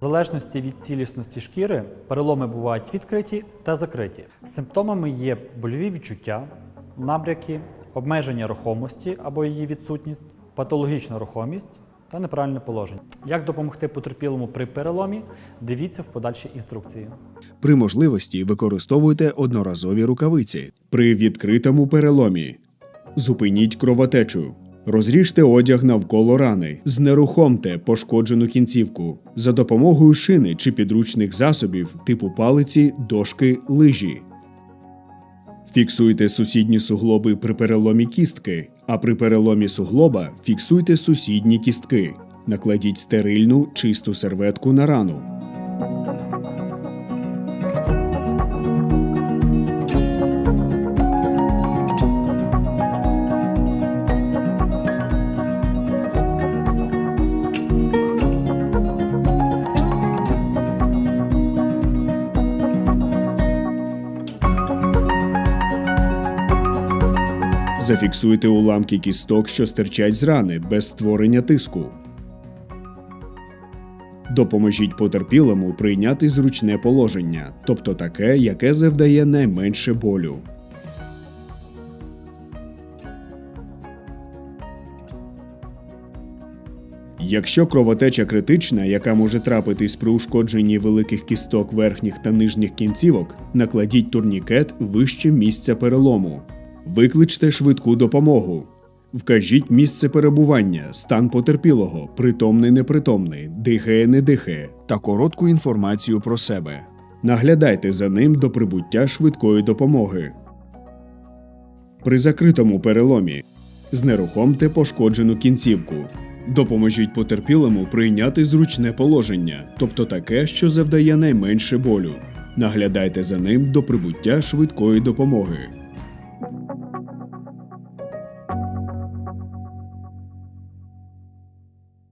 В залежності від цілісності шкіри переломи бувають відкриті та закриті. Симптомами є больові відчуття, набряки, обмеження рухомості або її відсутність, патологічна рухомість та неправильне положення. Як допомогти потерпілому при переломі? Дивіться в подальшій інструкції. При можливості використовуйте одноразові рукавиці. При відкритому переломі зупиніть кровотечу. Розріжте одяг навколо рани, знерухомте пошкоджену кінцівку за допомогою шини чи підручних засобів типу палиці, дошки, лижі. Фіксуйте сусідні суглоби при переломі кістки, а при переломі суглоба фіксуйте сусідні кістки. Накладіть стерильну чисту серветку на рану. Зафіксуйте уламки кісток, що стирчать з рани, без створення тиску. Допоможіть потерпілому прийняти зручне положення, тобто таке, яке завдає найменше болю. Якщо кровотеча критична, яка може трапитись при ушкодженні великих кісток верхніх та нижніх кінцівок, накладіть турнікет вище місця перелому. Викличте швидку допомогу. Вкажіть місце перебування, стан потерпілого, притомний непритомний, дихає не дихає та коротку інформацію про себе. Наглядайте за ним до прибуття швидкої допомоги. При закритому переломі знерухомте пошкоджену кінцівку. Допоможіть потерпілому прийняти зручне положення, тобто таке, що завдає найменше болю. Наглядайте за ним до прибуття швидкої допомоги.